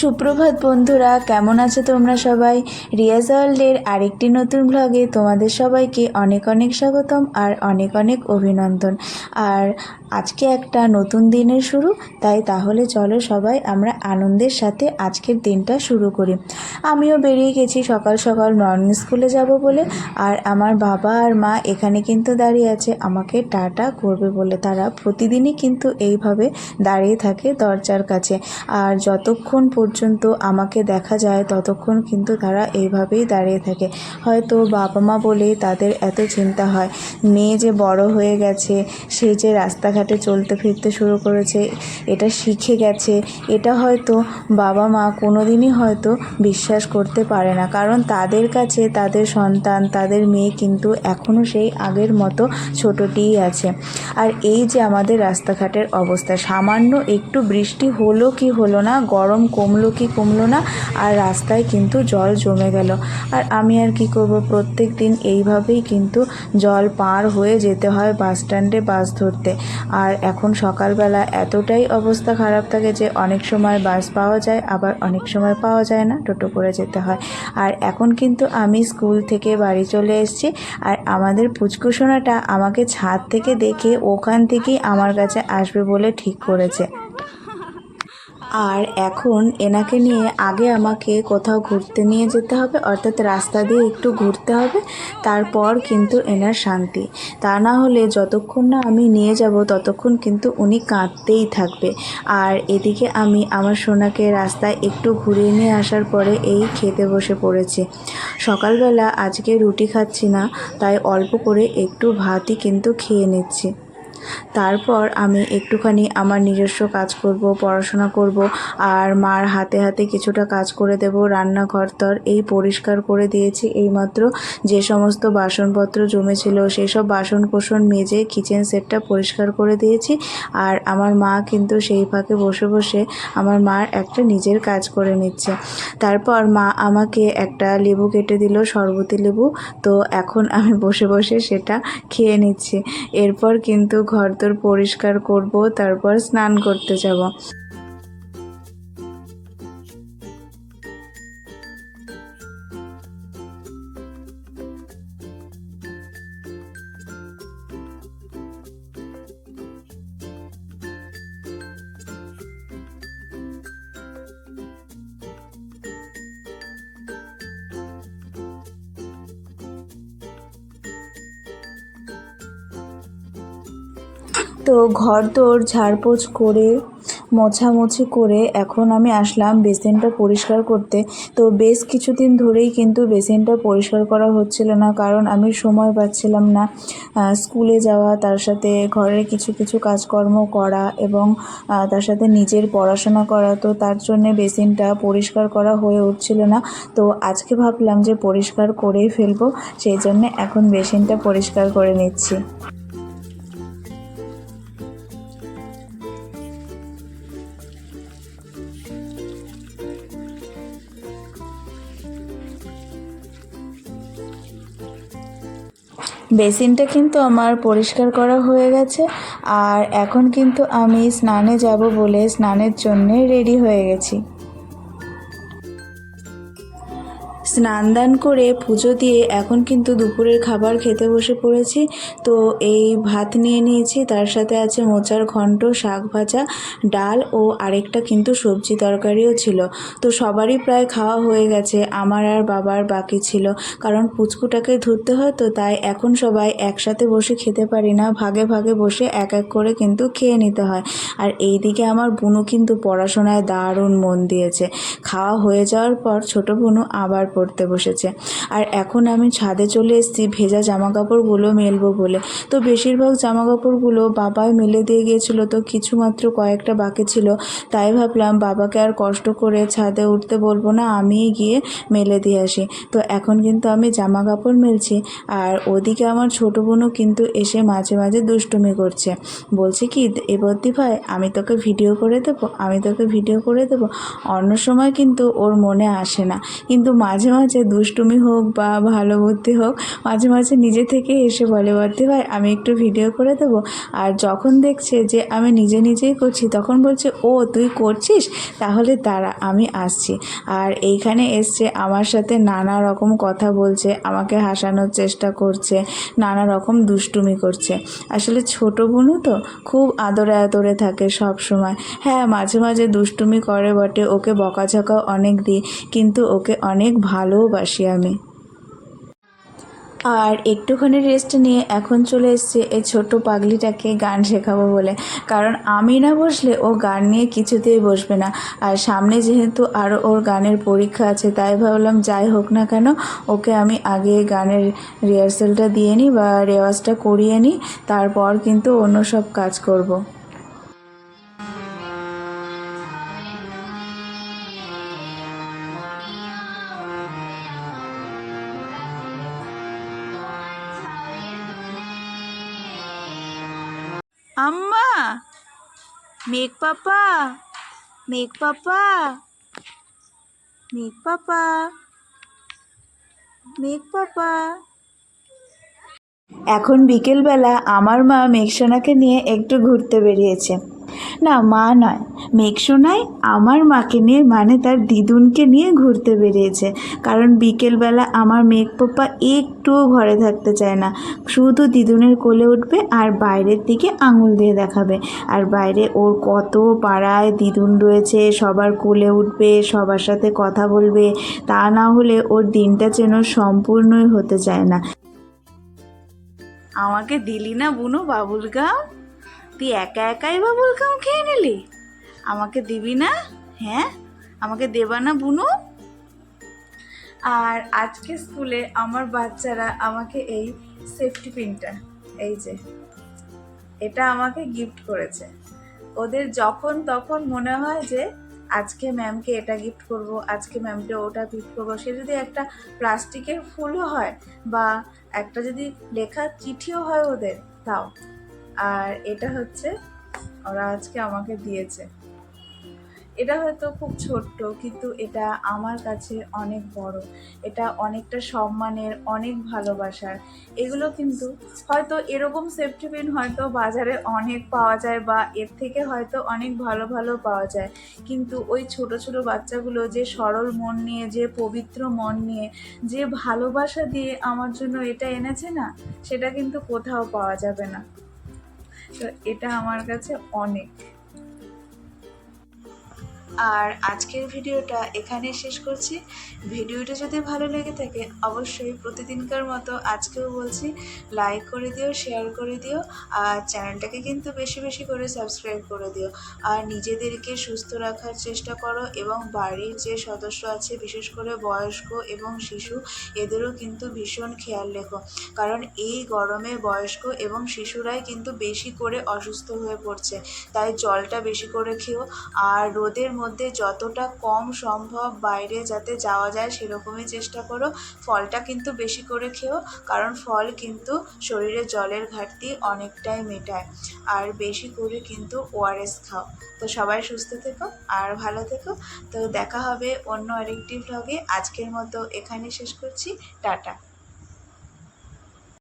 সুপ্রভাত বন্ধুরা, কেমন আছো তোমরা সবাই? রিয়াজ ওয়ার্ল্ডের আরেকটি নতুন ব্লগে তোমাদের সবাইকে অনেক অনেক স্বাগতম আর অনেক অনেক অভিনন্দন। আর আজকে একটা নতুন দিনের শুরু, তাই তাহলে চলো সবাই আমরা আনন্দের সাথে আজকের দিনটা শুরু করি। আমিও বেরিয়ে গেছি, সকাল সকাল মর্নিং স্কুলে যাব বলে। আর আমার বাবা আর মা এখানে কিন্তু দাঁড়িয়ে আছে, আমাকে টাটা করবে বলে। তারা প্রতিদিনই কিন্তু এইভাবে দাঁড়িয়ে থাকে দরজার কাছে। আর যতক্ষণ পর্যন্ত আমাকে দেখা যায়, ততক্ষণ কিন্তু তারা এইভাবেই দাঁড়িয়ে থাকে। হয়তো বাবা মা বলেই তাদের এত চিন্তা হয়। মেয়ে যে বড় হয়ে গেছে, সে যে রাস্তাঘাটে চলতে ফিরতে শুরু করেছে, এটা শিখে গেছে, এটা হয়তো বাবা মা কোনো দিনই হয়তো বিশ্বাস করতে পারে না। কারণ তাদের কাছে তাদের সন্তান, তাদের মেয়ে কিন্তু এখনও সেই আগের মতো ছোটটিই আছে। আর এই যে আমাদের রাস্তাঘাটের অবস্থা, সামান্য একটু বৃষ্টি হলো কি হলো না, গরম কমলো কি কমলো না, আর রাস্তায় কিন্তু জল জমে গেল। আর আমি আর কি করব, প্রত্যেক দিন এইভাবেই কিন্তু জল পার হয়ে যেতে হয় বাস স্ট্যান্ডে বাস ধরতে। আর এখন সকালবেলা এতটাই অবস্থা খারাপ থাকে যে অনেক সময় বাস পাওয়া যায়, আবার অনেক সময় পাওয়া যায় না, টোটো করে যেতে হয়। আর এখন কিন্তু আমি স্কুল থেকে বাড়ি চলে এসেছি, আর আমাদের পুচকুসোনাটা আমাকে ছাদ থেকে দেখে ওখান থেকেই আমার কাছে আসবে বলে ঠিক করেছে। আর এখন এনাকে নিয়ে আগে আমাকে কোথাও ঘুরতে নিয়ে যেতে হবে, অর্থাৎ রাস্তা দিয়ে একটু ঘুরতে হবে, তারপর কিন্তু এনার শান্তি। তা না হলে যতক্ষণ না আমি নিয়ে যাব, ততক্ষণ কিন্তু উনি কাঁদতেই থাকবে। আর এদিকে আমি আমার সোনাকে রাস্তায় একটু ঘুরিয়ে নিয়ে আসার পরে এই খেতে বসে পড়েছে। সকালবেলা আজকে রুটি খাচ্ছি না, তাই অল্প করে একটু ভাতই কিন্তু খেয়ে নিচ্ছি। তারপর আমি একটুখানি আমার নিজস্ব কাজ করব, পড়াশোনা করব, আর মার হাতে হাতে কিছুটা কাজ করে দেব, রান্নাঘর তর এই পরিষ্কার করে দিয়েছি এইমাত্র। যে সমস্ত বাসনপত্র জমেছিল সেই সব বাসন মেজে কিচেন সেটটা পরিষ্কার করে দিয়েছি। আর আমার মা কিন্তু সেই ফাঁকে বসে বসে আমার মার একটা নিজের কাজ করে নিচ্ছে। তারপর মা আমাকে একটা লেবু কেটে দিল, শরবতি লেবু। তো এখন আমি বসে বসে সেটা খেয়ে নিচ্ছি। এরপর কিন্তু ঘরদোর পরিষ্কার করব তারপর স্নান করতে যাব। তো ঘর তোর ঝাড়পোছ করে, মোছামুছি করে এখন আমি আসলাম বেসিনটা পরিষ্কার করতে। তো বেশ কিছুদিন ধরেই কিন্তু বেসিনটা পরিষ্কার করা হচ্ছিল না, কারণ আমি সময় পাচ্ছিলাম না স্কুলে যাওয়া, তার সাথে ঘরের কিছু কিছু কাজকর্ম করা এবং তার সাথে নিজের পড়াশোনা করা। তো তার জন্যে বেসিনটা পরিষ্কার করা হয়ে উঠছিল না। তো আজকে ভাবলাম যে পরিষ্কার করেই ফেলব, সেই জন্যে এখন বেসিনটা পরিষ্কার করে নিচ্ছি। বেসিনটা কিন্তু আমার পরিষ্কার করা হয়ে গেছে, আর এখন কিন্তু আমি স্নানে যাব বলে স্নানের জন্যে রেডি হয়ে গেছি। স্নান দান করে পুজো দিয়ে এখন কিন্তু দুপুরের খাবার খেতে বসে পড়েছি। তো এই ভাত নিয়ে নিয়েছি, তার সাথে আছে মোচার ঘন্ট, শাক ভাজা, ডাল ও আরেকটা কিন্তু সবজি তরকারিও ছিল। তো সবারই প্রায় খাওয়া হয়ে গেছে, আমার আর বাবার বাকি ছিল। কারণ পুচকুটাকে ধরতে হয়, তো তাই এখন সবাই একসাথে বসে খেতে পারি না, ভাগে ভাগে বসে এক এক করে কিন্তু খেয়ে নিতে হয়। আর এই দিকে আমার বুনু কিন্তু পড়াশোনায় দারুণ মন দিয়েছে। খাওয়া হয়ে যাওয়ার পর ছোট বুনু আবার পড়তে বসেছে। আর এখন আমি ছাদে চলে এসেছি, ভেজা জামা কাপড়গুলো মেলবো বলে। তো বেশিরভাগ জামা কাপড়গুলো বাবাই মেলে দিয়ে গিয়েছিল, তো কিছু মাত্র কয়েকটা বাকি ছিল। তাই ভাবলাম বাবাকে আর কষ্ট করে ছাদে উঠতে বলব না, আমিই গিয়ে মেলে দিয়ে আসি। তো এখন কিন্তু আমি জামা কাপড় মেলছি, আর ওদিকে আমার ছোট বোনও কিন্তু এসে মাঝে মাঝে দুষ্টুমি করছে। বলছে কি, এবদ্দি ভাই, আমি তোকে ভিডিও করে দেবো? আমি তোকে ভিডিও করে দেবো? অন্য সময় কিন্তু ওর মনে আসে না। কিন্তু মাঝে মাঝে দুষ্টুমি হোক বা ভালো বুদ্ধি হোক, মাঝে মাঝে নিজে থেকে এসে বলে বর্দি ভাই, আমি একটু ভিডিও করে দেবো। আর যখন দেখছে যে আমি নিজে নিজেই করছি, তখন বলছে, ও, তুই করছিস? তাহলে তারা আমি আসছি। আর এইখানে এসছে, আমার সাথে নানা রকম কথা বলছে, আমাকে হাসানোর চেষ্টা করছে, নানা রকম দুষ্টুমি করছে। আসলে ছোট বোনও তো খুব আদরে আদরে থাকে সব সময় হ্যাঁ মাঝে মাঝে দুষ্টুমি করে বটে, ওকে বকাঝকাও অনেক দিই, কিন্তু ওকে অনেক ভালোবাসি আমি। আর একটুখানি রেস্ট নিয়ে এখন চলে এসছে এই ছোট্ট পাগলিটাকে গান শেখাবো বলে। কারণ আমি না বসলে ও গান নিয়ে কিছুতেই বসবে না। আর সামনে যেহেতু আরও ওর গানের পরীক্ষা আছে, তাই ভাবলাম যাই হোক না কেন, ওকে আমি আগে গানের রিহার্সেলটা দিয়ে নিই বা রেওয়াজটা করিয়ে নিই তারপর কিন্তু অন্য সব কাজ করব। আম্মা, মেঘ পাপা মেঘ পাপা মেঘ পাপা মেঘ পাপা। এখন বিকেলবেলা আমার মা মেঘসোনাকে নিয়ে একটু ঘুরতে বেরিয়েছে। না, মা নয়। মেঘসোনাই আমার মাকে নিয়ে মানে তার দিদুনকে নিয়ে ঘুরতে বেরিয়েছে। কারণ বিকেলবেলা আমার মেঘ পাপা একটুও ঘরে থাকতে চায় না। শুধু দিদুনের কোলে উঠবে আর বাইরের দিকে আঙুল দিয়ে দেখাবে। আর বাইরে ওর কত পাড়ায় দিদুন রয়েছে, সবার কোলে উঠবে, সবার সাথে কথা বলবে, তা না হলে ওর দিনটা যেন সম্পূর্ণই হতে চায় না। আমাকে দিলি না বুনো বাবুল গাম তুই একা একাই বাবুল গাম খেয়ে নিলি? আমাকে দিবি না? হ্যাঁ? আমাকে দেবা না বুনু? আর আজকে স্কুলে আমার বাচ্চারা আমাকে এই সেফটি পিনটা এই যে, এটা আমাকে গিফট করেছে। ওদের যখন তখন মনে হয় যে আজকে ম্যামকে এটা গিফট করব, আজকে ম্যামকে ওটা গিফট করব। সে যদি একটা প্লাস্টিকের ফুলও হয় বা একটা যদি লেখা চিঠিও হয় ওদের, তাও। আর এটা হচ্ছে ওরা আজকে আমাকে দিয়েছে। এটা হয়তো খুব ছোট্ট, কিন্তু এটা আমার কাছে অনেক বড়। এটা অনেকটা সম্মানের, অনেক ভালোবাসার। এগুলো কিন্তু হয়তো এরকম সেফটি পিন হয়তো বাজারে অনেক পাওয়া যায় বা এর থেকে হয়তো অনেক ভালো ভালো পাওয়া যায়। কিন্তু ওই ছোট ছোট বাচ্চাগুলো যে সরল মন নিয়ে, যে পবিত্র মন নিয়ে, যে ভালোবাসা দিয়ে আমার জন্য এটা এনেছে না, সেটা কিন্তু কোথাও পাওয়া যাবে না। তো এটা আমার কাছে অনেক। আর আজকের ভিডিওটা এখানে শেষ করছি। ভিডিওটা যদি ভালো লেগে থাকে, অবশ্যই প্রতিদিনকার মতো আজকেও বলছি লাইক করে দিও শেয়ার করে দিও, আর চ্যানেলটাকে কিন্তু বেশি বেশি করে সাবস্ক্রাইব করে দিও। আর নিজেদেরকে সুস্থ রাখার চেষ্টা করো এবং বাড়ির যে সদস্য আছে, বিশেষ করে বয়স্ক এবং শিশু, এদেরও কিন্তু ভীষণ খেয়াল রেখো। কারণ এই গরমে বয়স্ক এবং শিশুরাই কিন্তু বেশি করে অসুস্থ হয়ে পড়ছে। তাই জলটা বেশি করে খেও। আর রোদের মধ্যে যতটা কম সম্ভব বাইরে যাতে যাওয়া যায় সেরকমই চেষ্টা করো। ফলটা কিন্তু বেশি করে খেও, কারণ ফল কিন্তু শরীরে জলের ঘাটতি অনেকটাই মেটায়। আর বেশি করে কিন্তু ওআরএস খাও। তো সবাই সুস্থ থেকো আর ভালো থেকো। তো দেখা হবে অন্য আরেকটি ভ্লগে আজকের মতো এখানে শেষ করছি। টাটা।